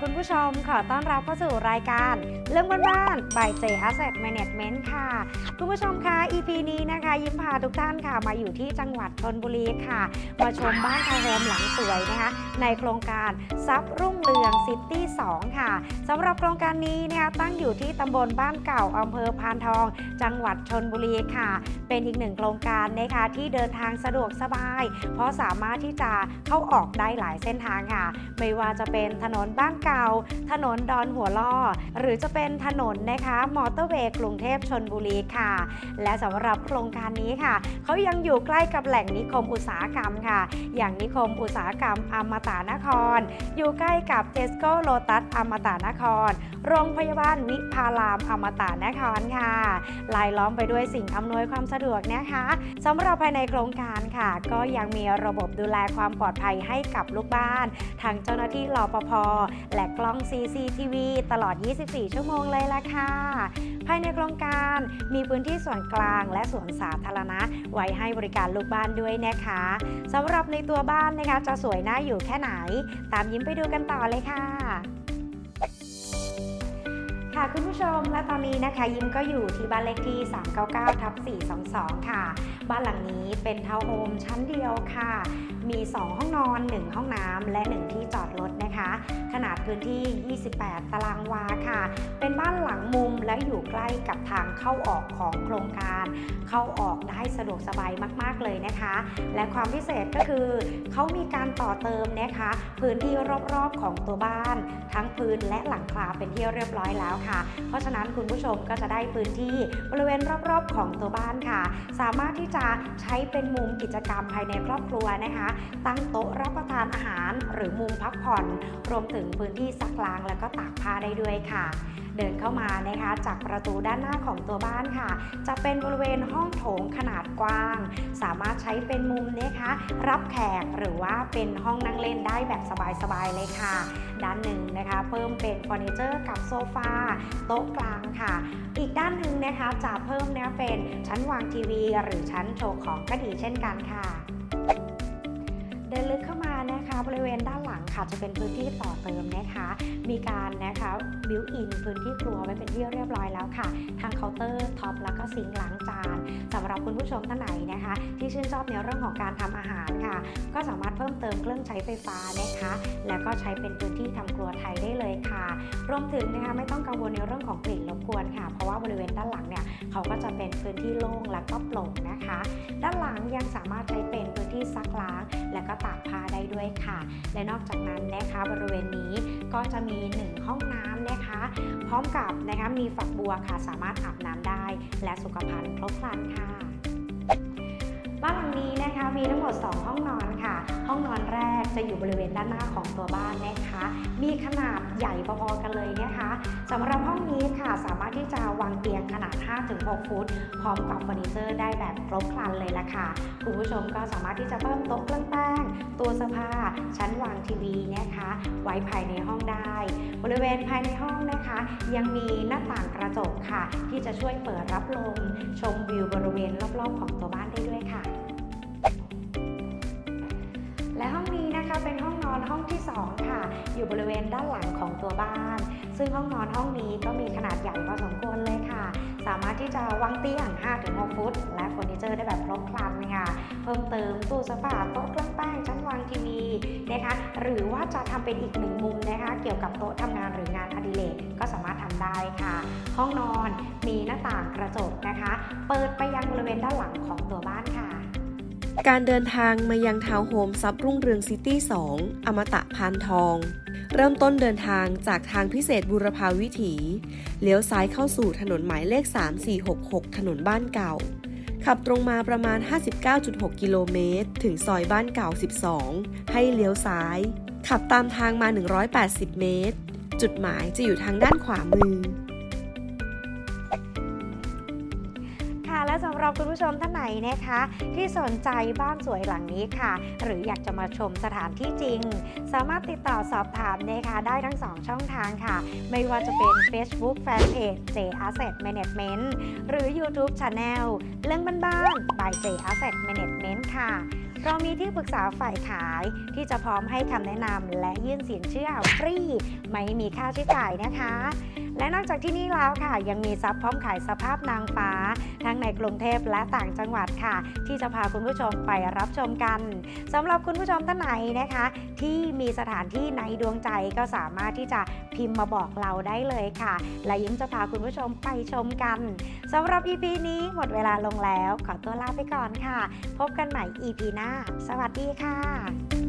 คุณผู้ชมขอต้อนรับเข้าสู่รายการ เรื่องบ้านๆ by J Asset Management ค่ะ คุณผู้ชมคะ EP นี้นะคะ ยิ้มพาทุกท่านค่ะมาอยู่ที่จังหวัดชนบุรีค่ะ มาชมบ้านทาวน์โฮมหลังสวยนะคะ ในโครงการซับรุ่งเรืองซิตี้2ค่ะสำหรับโครงการนี้นะคะตั้งอยู่ที่ตำบลบ้านเก่าอำเภอพานทอง จังหวัดชนบุรีค่ะ เป็นอีกหนึ่งโครงการนะคะที่เดินทางสะดวกสบาย เพราะสามารถที่จะเข้าออกได้หลายเส้นทางค่ะ ไม่ว่าจะเป็นถนนบ้านเก่า ถนนดอนหัวล่อ หรือจะเป็นถนนนะคะมอเตอร์เวย์กรุงเทพชนบุรีค่ะ และสำหรับโครงการนี้ค่ะ เขายังอยู่ใกล้กับแหล่งนิคมอุตสาหกรรมค่ะ อย่างนิคมอุตสาหกรรมอมตะนคร อยู่ใกล้กับเจสโก้โลตัสอมตะนครโรงพยาบาลวิภารามอมตะนครค่ะลายล้อมไปด้วยสิ่งอำนวยความสะดวกนะคะสำหรับภายในโครงการค่ะ ก็ยังมีระบบดูแลความปลอดภัยให้กับลูกบ้าน ทางเจ้าหน้าที่รปภและกล้อง CCTV ตลอด 24 ชั่วโมงเลยล่ะค่ะ ภายในโครงการมีพื้นที่ส่วนกลางและสวนสาธารณะ ไว้ให้บริการลูกบ้านด้วยนะคะสำหรับในตัวบ้านนะคะจะสวยน่าอยู่แค่ไหน ตามยิ้มไปดูกันต่อเลยค่ะ ค่ะคุณผู้ชมและตอนนี้นะคะ ยิ้มก็อยู่ที่บ้านเลขที่ 399ทับ422 ค่ะ บ้านหลังนี้เป็นทาวน์โฮมชั้นเดียวค่ะ มี 2 ห้องนอน 1 ห้องน้ำและ 1 พื้นที่ 28 ตารางวาค่ะ เป็นบ้านหลังมุมและอยู่ใกล้กับทางเข้าออกของโครงการ เข้าออกได้สะดวกสบายมากๆเลยนะคะ และความพิเศษก็คือเขามีการต่อเติมนะคะ พื้นที่รอบๆของตัวบ้าน ทั้งพื้นและหลังคาเป็นที่เรียบร้อยแล้วค่ะ เพราะฉะนั้นคุณผู้ชมก็จะได้พื้นที่บริเวณรอบๆของตัวบ้านค่ะ สามารถที่จะใช้เป็นมุมกิจกรรมภายในครอบครัวนะคะ ตั้งโต๊ะรับประทานอาหาร หรือมุมพักผ่อน รวมถึงพื้นที่ซักล้างแล้วก็ตากผ้าได้ด้วยค่ะ เดินเข้ามานะคะ จากประตูด้านหน้าของตัวบ้านค่ะ จะเป็นบริเวณห้องโถงขนาดกว้าง สามารถใช้เป็นมุมนะคะรับแขกหรือว่าเป็นห้องนั่งเล่นได้แบบสบายๆเลยค่ะ ด้านหนึ่งนะคะเพิ่มเป็นเฟอร์นิเจอร์กับโซฟาโต๊ะกลางค่ะ อีกด้านหนึ่งนะคะจะเพิ่มเนี่ยเป็นชั้นวางทีวี หรือชั้นโชว์ของก็ดีเช่นกันค่ะ เดินลึกเข้ามานะคะบริเวณด้านหลังค่ะจะเป็นพื้นที่ต่อเติมนะคะ มีการนะคะบิวอินพื้นที่ครัวไว้เป็นที่เรียบร้อยแล้วค่ะ ทางเคาน์เตอร์ท็อปแล้วก็ซิงค์ล้างจานสำหรับคุณผู้ชมท่านไหนนะคะ ที่ชื่นชอบในเรื่องของการทำอาหารค่ะ ก็สามารถเพิ่มเติมเครื่องใช้ไฟฟ้านะคะ แล้วก็ใช้เป็นพื้นที่ทำครัวไทยได้เลยค่ะ รวมถึงนะคะไม่ต้องกังวลในเรื่องของกลิ่นรบกวนค่ะ เพราะว่าบริเวณด้านหลังเนี่ยเขาก็จะเป็นพื้นที่โล่งและก็โปร่งนะคะ ด้านหลังยังสามารถใช้เป็นพื้นที่ซักล้าง และก็ตากผ้าได้ด้วยค่ะ และนอกจากนั้นนะคะบริเวณนี้ก็จะมี 1 ห้องน้ำนะคะ พร้อมกับนะคะมีฝักบัวค่ะ สามารถอาบน้ำได้ และสุขภัณฑ์ครบครันค่ะ บ้านหลังนี้นะคะมีทั้งหมด 2 ห้องนอน จะอยู่บริเวณด้านหน้าของตัวบ้านนะคะ มีขนาดใหญ่พอๆกันเลยนะคะสำหรับห้องนี้ค่ะสามารถที่จะวางเตียงขนาด 5-6 ฟุต พร้อมกับเฟอร์นิเจอร์ได้แบบครบครันเลยละค่ะ คุณผู้ชมก็สามารถที่จะเพิ่มโต๊ะเครื่องแป้ง ตัวเสื้อผ้าชั้นวางทีวีนะคะ ไว้ภายในห้องได้ บริเวณภายในห้องนะคะ ยังมีหน้าต่างกระจกค่ะ ที่จะช่วยเปิดรับลมชมวิวบริเวณรอบๆของตัวบ้านได้ด้วยค่ะและ นะคะเป็นห้องนอนห้องที่ 2 ค่ะ อยู่บริเวณด้านหลังของตัวบ้าน ซึ่งห้องนอนห้องนี้ก็มีขนาดใหญ่พอสมควรเลยค่ะ สามารถที่จะวางเตียง 5-6 ฟุต และเฟอร์นิเจอร์ได้แบบครบครันค่ะ เพิ่มเติมตู้โซฟาโต๊ะเครื่องแป้งชั้นวางทีวีนะคะหรือว่าจะทำเป็นอีกหนึ่งมุมนะคะเกี่ยวกับโต๊ะทำงานหรืองานอดิเรกก็สามารถทำได้ค่ะ ห้องนอนมีหน้าต่างกระจกนะคะ เปิดไปยังบริเวณด้านหลังของตัวบ้านค่ะ การเดินทางมายังทาวน์โฮมซับรุ่งเรืองซิตี้ 2 อมตะพานทอง เริ่มต้นเดินทางจากทางพิเศษบุรพาวิถี เลี้ยวซ้ายเข้าสู่ถนนหมายเลข 3466 ถนนบ้านเก่า ขับตรงมาประมาณ 59.6 กิโลเมตร ถึงซอยบ้านเก่า 12 ให้เลี้ยวซ้าย ขับตามทางมา 180 เมตร จุดหมายจะอยู่ทางด้านขวามือ ผู้ชมท่านไหนนะคะ ที่สนใจบ้านสวยหลังนี้ค่ะ หรืออยากจะมาชมสถานที่จริง สามารถติดต่อสอบถามนะคะได้ทั้ง 2 ช่องทางค่ะ ไม่ว่าจะเป็น Facebook Fanpage J Asset Management หรือ YouTube Channel เรื่องบ้านๆ by J Asset Management ค่ะเรามีที่ปรึกษาฝ่ายขายที่จะพร้อมให้คำแนะนำและยื่นสินเชื่อฟรี ไม่มีค่าใช้จ่ายนะคะ และนอกจากที่นี่แล้วค่ะ ยังมีซับพร้อมขายสภาพนางฟ้า ทั้งในกรุงเทพและต่างจังหวัดค่ะ ที่จะพาคุณผู้ชมไปรับชมกันสำหรับคุณผู้ชมท่านไหนนะคะ ที่มีสถานที่ในดวงใจก็สามารถที่จะพิมพ์มาบอกเราได้เลยค่ะ และยิ้มจะพาคุณผู้ชมไปชมกันสำหรับ EP นี้หมดเวลาลงแล้ว ขอตัวลาไปก่อนค่ะ พบกันใหม่ EP หน้า สวัสดีค่ะ